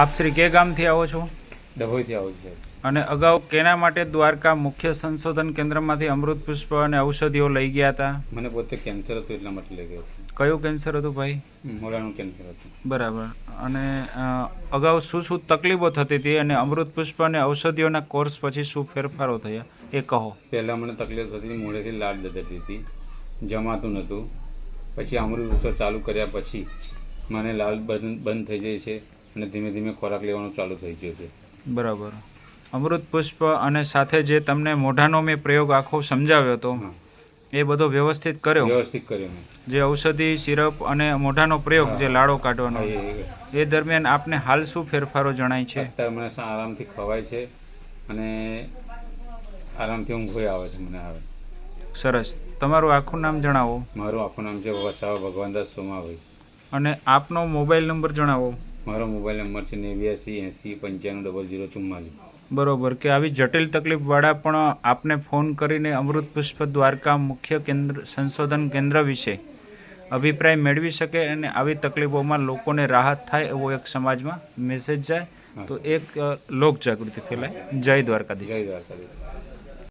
આપ શ્રી કે ગામથી આવો છો? ડભોઈથી આવો છો અને અગાઉ કેના માટે દ્વારકા મુખ્ય સંશોધન કેન્દ્રમાંથી અમૃત પુષ્પ અને ઔષધિઓ લઈ ગયા હતા? મને પોતે કેન્સર હતું એટલા માટે લઈ ગયો કયું કેન્સર હતું ભાઈ? મોડાનું કેન્સર હતું. બરાબર. અને અગાઉ શું શું તકલીફો થતી હતી અને અમૃત પુષ્પ અને ઔષધિઓના કોર્સ પછી શું ફેરફારો થયા? એ કહો. પહેલાં મને તકલીફ થતી મોઢેથી લાળ જતી હતી. જમાતું નહોતું. પછી અમૃત પુષ્પ ચાલુ કર્યા પછી મને લાલ બંધ બંધ થઈ જાય છે. અને ધીમે ધીમે ખોરાક લેવાનું ચાલુ થઈ ગયું છે. બરાબર. અમૃત પુષ્પ અને સાથે જે તમને મોઢાનો મેં પ્રયોગ આખો સમજાવ્યો હતો એ બધો વ્યવસ્થિત કર્યો? વ્યવસ્થિત કર્યો જે ઔષધિ સિરપ અને મોઢાનો પ્રયોગ જે લાડો કાઢવાનો. એ દરમિયાન આપને હાલ શું ફેરફારો જણાય છે? અત્યારે મને આરામથી ખવાય છે અને આરામથી ઊંઘ આવે છે મને આવે સરસ. તમારું આખું નામ જણાવો. મારું આખું નામ છે વસાવા ભગવાનદાસ સોમાભાઈ. અને આપનો મોબાઈલ નંબર જણાવો. મારો મોબાઈલ નંબર છે નેવ્યાસી એંસી પંચાણું ડબલ ઝીરો ચુમ્માલીસ. બરોબર. કે આવી જટિલ તકલીફવાળા પણ આપને ફોન કરીને અમૃત પુષ્પ દ્વારકા મુખ્ય કેન્દ્ર સંશોધન કેન્દ્ર વિશે અભિપ્રાય મેળવી શકે અને આવી તકલીફોમાં લોકોને રાહત થાય એવો એક સમાજમાં મેસેજ જાય. તો એક લોકજાગૃતિ લોક જાગૃતિ ફેલાય. જય દ્વારકાધીશ. જય દ્વારકાધીશ.